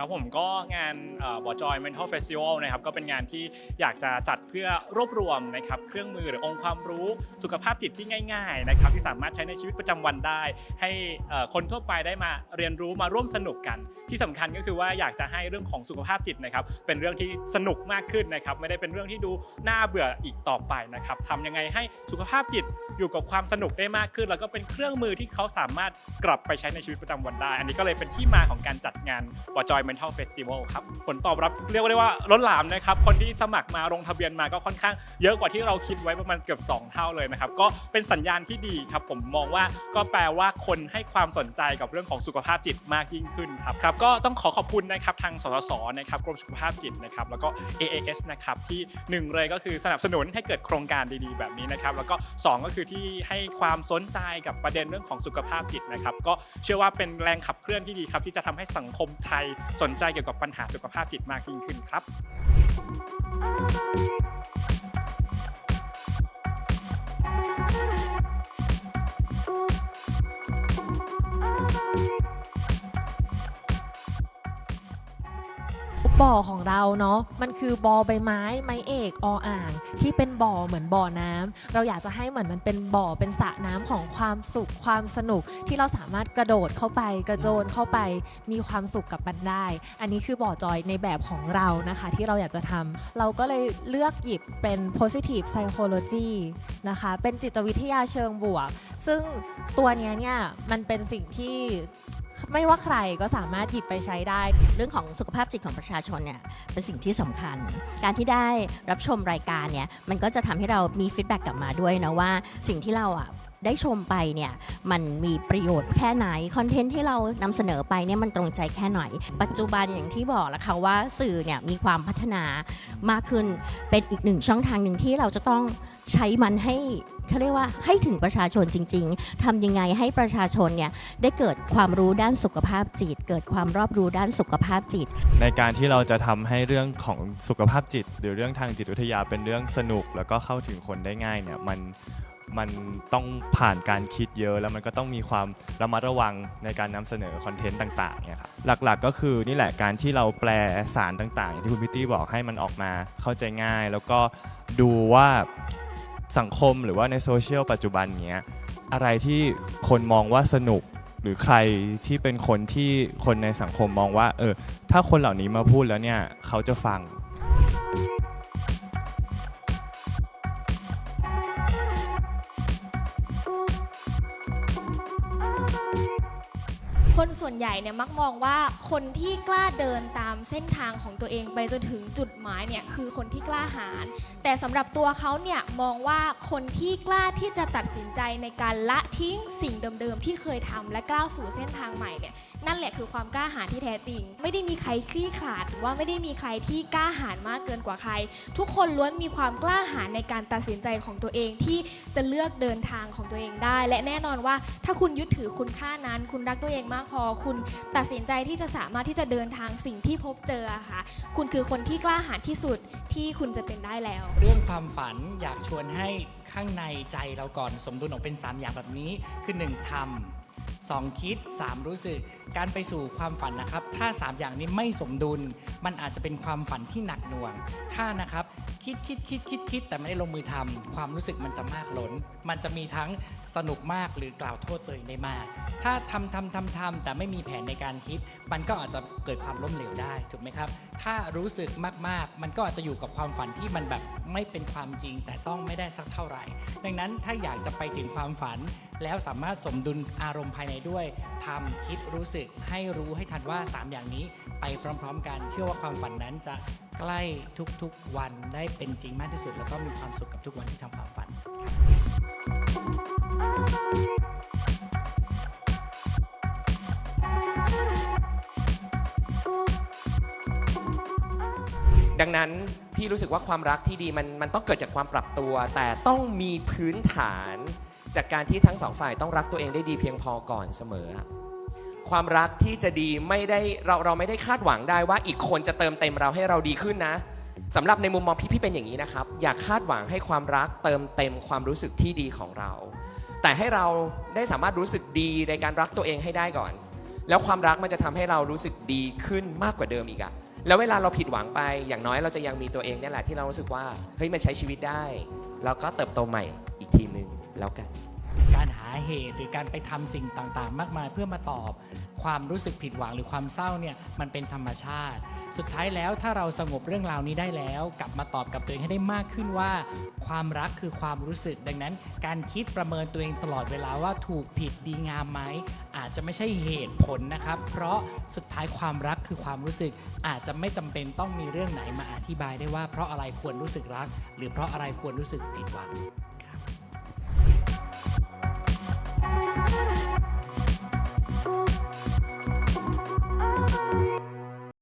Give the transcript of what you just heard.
ครับผมก็งานบอจอย Mental Festival นะครับก็เป็นงานที่อยากจะจัดเพื่อรวบรวมนะครับเครื่องมือหรือองค์ความรู้สุขภาพจิตที่ง่ายๆนะครับที่สามารถใช้ในชีวิตประจำวันได้ ให้คนทั่วไปได้มาเรียนรู้มาร่วมสนุกกัน ที่สำคัญก็คือว่าอยากจะให้เรื่องของสุขภาพจิตนะครับเป็นเรื่องที่สนุกมากขึ้นนะครับไม่ได้เป็นเรื่องที่ดูน่าเบื่ออีกต่อไปนะครับทำยังไงให้สุขภาพจิต อยู่กับความสนุกได้มากขึ้น แล้วก็เป็นเครื่องมือที่เขาสามารถกลับไปใช้ในชีวิตประจำวันได้ อันนี้ก็เลยเป็นที่มาของการจัดงานวอจอย Mental Festival ครับผลตอบรับเรียกได้ว่าล้นหลามนะครับคนที่สมัครมาลงทะเบียนมาก็ค่อนข้างเยอะกว่าที่เราคิดไว้ประมาณเกือบ 2 เท่าเลยนะครับก็เป็นสัญญาณที่ดีครับผมมองว่าก็แปลว่าคนให้ความสนใจกับเรื่องของสุขภาพจิตมากยิ่งขึ้นครับครับก็ต้องขอขอบคุณนะครับทางสสสนะครับกรมสุขภาพจิตนะครับแล้วก็ AAS นะครับที่หนึ่งเลยก็คือสนับสนุนให้เกิดโครงการดีๆ แบบนี้นะครับแล้วก็สองก็คือที่ให้ความสนใจกับประเด็นเรื่องของสุขภาพจิตนะครับ ก็เชื่อว่าเป็นแรงขับเคลื่อนที่ดีครับ ที่จะทำให้สังคมไทยสนใจเกี่ยวกับปัญหาสุขภาพจิตมากยิ่งขึ้นครับ บ่อของเราเนาะมันคือบอใบไม้ไม้เอกออ่าง ที่เป็นบ่อเหมือนบ่อน้ำเราอยากจะให้เหมือนมันเป็นบ่อเป็นสระน้ำของความสุขความสนุก ที่เราสามารถกระโดดเข้าไปกระโจนเข้าไปมีความสุขกับมันได้ อันนี้คือบ่อจอยในแบบของเรานะคะ ที่เราอยากจะทำเราก็เลยเลือกหยิบเป็น positive psychology นะคะเป็นจิตวิทยาเชิงบวก ซึ่งตัวนี้เนี่ยมันเป็นสิ่งที่ ไม่ว่าใครก็สามารถหยิบไปใช้ได้ เรื่องของสุขภาพจิตของประชาชนเนี่ยเป็นสิ่งที่สำคัญ การที่ได้รับชมรายการเนี่ยมันก็จะทำให้เรามีฟีดแบ็กกลับมาด้วยนะว่าสิ่งที่เราอะ ได้ชมไปเนี่ยมันมีประโยชน์แค่ไหน คอนเทนต์ที่เรานำเสนอไปเนี่ยมันตรงใจแค่ไหน ปัจจุบันอย่างที่บอกแล้วค่ะว่าสื่อเนี่ยมีความพัฒนามากขึ้นเป็นอีกหนึ่งช่องทางหนึ่งที่เราจะต้องใช้มันให้เขาเรียกว่าให้ถึงประชาชนจริง ๆทำยังไงให้ประชาชนเนี่ยได้เกิดความรู้ด้านสุขภาพจิต เกิดความรอบรู้ด้านสุขภาพจิต ในการที่เราจะทำให้เรื่องของสุขภาพจิต หรือเรื่องทางจิตวิทยาเป็นเรื่องสนุก แล้วก็เข้าถึงคนได้ง่ายเนี่ยมัน มันต้องผ่านการคิดเยอะ แล้วมันก็ต้องมีความระมัดระวังในการนำเสนอคอนเทนต์ต่างๆเนี่ยครับหลักๆก็คือนี่แหละการที่เราแปลสารต่างๆอย่างที่คุณพิตตี้บอกให้มันออกมาเข้าใจง่าย แล้วก็ดูว่าสังคมหรือว่าในโซเชียลปัจจุบันเนี้ยอะไรที่คนมองว่าสนุกหรือใครที่เป็นคนที่คนในสังคมมองว่าเออถ้าคนเหล่านี้มาพูดแล้วเนี่ยเขาจะฟัง คนส่วนใหญ่เนี่ยมักมองว่าคนที่กล้าเดินตามเส้นทางของตัวเองไปจนถึงจุดหมายเนี่ยคือคนที่กล้าหาญแต่สำหรับตัวเขาเนี่ยมองว่าคนที่กล้าที่จะตัดสินใจในการละทิ้งสิ่งเดิมๆที่เคยทำและก้าวสู่เส้นทางใหม่เนี่ยนั่นแหละคือความกล้าหาญที่แท้จริง ไม่ได้มีใครคลี่ขลาดหรือว่าไม่ได้มีใครที่กล้าหาญมากเกินกว่าใคร ทุกคนล้วนมีความกล้าหาญในการตัดสินใจของตัวเองที่จะเลือกเดินทางของตัวเองได้ และแน่นอนว่าถ้าคุณยึดถือคุณค่านั้น คุณรักตัวเองมากพอคุณตัดสินใจที่จะสามารถที่จะเดินทางสิ่งที่พบเจอค่ะ คุณคือคนที่กล้าหาญที่สุดที่คุณจะเป็นได้แล้ว เรื่องความฝันอยากชวนให้ข้างในใจเราก่อนสมดุลออกเป็น 3 อย่างแบบนี้คือ1ทำสองคิด 3 รู้สึกการไปสู่ความฝันนะครับ ถ้า 3 อย่างนี้ไม่สมดุล มันอาจจะเป็นความฝันที่หนักหน่วง ถ้านะครับ คิดคิดคิดคิดคิดแต่ไม่ได้ลงมือทำความรู้สึกมันจะมากล้น มันจะมีทั้งสนุกมากหรือกล่าวโทษตัวเองได้มาก ถ้าทำทำทำทำแต่ไม่มีแผนในการคิด มันก็อาจจะเกิดความล้มเหลวได้ถูกไหมครับ ถ้ารู้สึกมากๆ มันก็อาจจะอยู่กับความฝันที่มันแบบไม่เป็นความจริง แต่ต้องไม่ได้สักเท่าไหร่ ดังนั้นถ้าอยากจะไปถึงความฝัน แล้วสามารถสมดุลอารมณ์ภายในด้วยทำคิดรู้สึกให้รู้ให้ทันว่า 3 อย่างนี้ไปพร้อม ๆ กันเชื่อว่าความฝันนั้นจะ ใกล้ทุกๆวันได้เป็นจริงมากที่สุด แล้วก็มีความสุขกับทุกวันที่ทำความฝันดังนั้นพี่รู้สึกว่าความรักที่ดีมันมันต้องเกิดจากความปรับตัว แต่ต้องมีพื้นฐาน จากการที่ทั้งสองฝ่ายต้องรักตัวเองได้ดีเพียงพอก่อนเสมอ ความรักที่จะดีไม่ได้เราเราไม่ได้คาดหวังได้ว่าอีกคนจะเติมเต็มเราให้เราดีขึ้นนะสำหรับในมุมมองพี่พี่เป็นอย่างนี้นะครับ อย่าคาดหวังให้ความรักเติมเต็มความรู้สึกที่ดีของเรา แต่ให้เราได้สามารถรู้สึกดีในการรักตัวเองให้ได้ก่อน แล้วความรักมันจะทำให้เรารู้สึกดีขึ้นมากกว่าเดิมอีกอะแล้วเวลาเราผิดหวังไปอย่างน้อยเราจะยังมีตัวเองเนี่ยแหละที่เรารู้สึกว่าเฮ้ยมันใช้ชีวิตได้ แล้วก็เติบโตใหม่อีกทีนึงแล้วกัน การหาเหตุหรือการไปทำสิ่งต่างๆ มากมายเพื่อมาตอบความรู้สึกผิดหวังหรือความเศร้าเนี่ยมันเป็นธรรมชาติ สุดท้ายแล้วถ้าเราสงบเรื่องราวนี้ได้แล้ว กลับมาตอบกับตัวเองให้ได้มากขึ้นว่า ความรักคือความรู้สึก ดังนั้น การคิดประเมินตัวเองตลอดเวลาว่าถูกผิดดีงามไหมอาจจะไม่ใช่เหตุผลนะครับ เพราะสุดท้ายความรักคือความรู้สึก อาจจะไม่จำเป็นต้องมีเรื่องไหนมาอธิบายได้ว่า เพราะอะไรควรรู้สึกรัก หรือเพราะอะไรควรรู้สึกผิดหวัง